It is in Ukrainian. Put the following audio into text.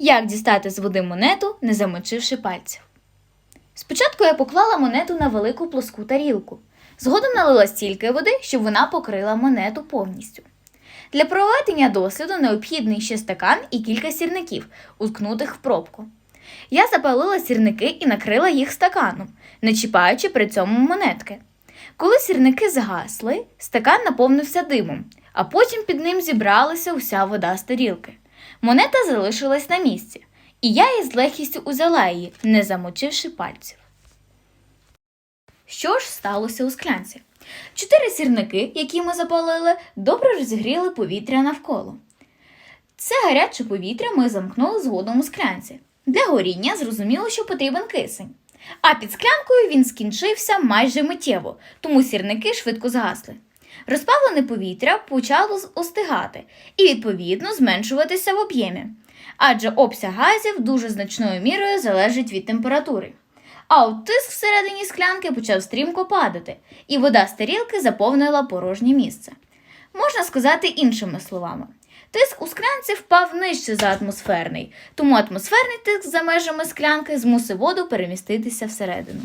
Як дістати з води монету, не замочивши пальців? Спочатку я поклала монету на велику плоску тарілку. Згодом налила стільки води, щоб вона покрила монету повністю. Для проведення досліду необхідний ще стакан і кілька сірників, уткнутих в пробку. Я запалила сірники і накрила їх стаканом, не чіпаючи при цьому монетки. Коли сірники згасли, стакан наповнився димом, а потім під ним зібралася уся вода з тарілки. Монета залишилась на місці, і я із легкістю узяла її, не замочивши пальців. Що ж сталося у склянці? Чотири сірники, які ми запалили, добре розігріли повітря навколо. Це гаряче повітря ми замкнули згодом у склянці. Для горіння зрозуміло, що потрібен кисень. А під склянкою він скінчився майже миттєво, тому сірники швидко згасли. Розпалене повітря почало остигати і, відповідно, зменшуватися в об'ємі, адже обсяг газів дуже значною мірою залежить від температури. А от тиск всередині склянки почав стрімко падати, і вода з тарілки заповнила порожнє місце. Можна сказати іншими словами. Тиск у склянці впав нижче за атмосферний, тому атмосферний тиск за межами склянки змусив воду переміститися всередину.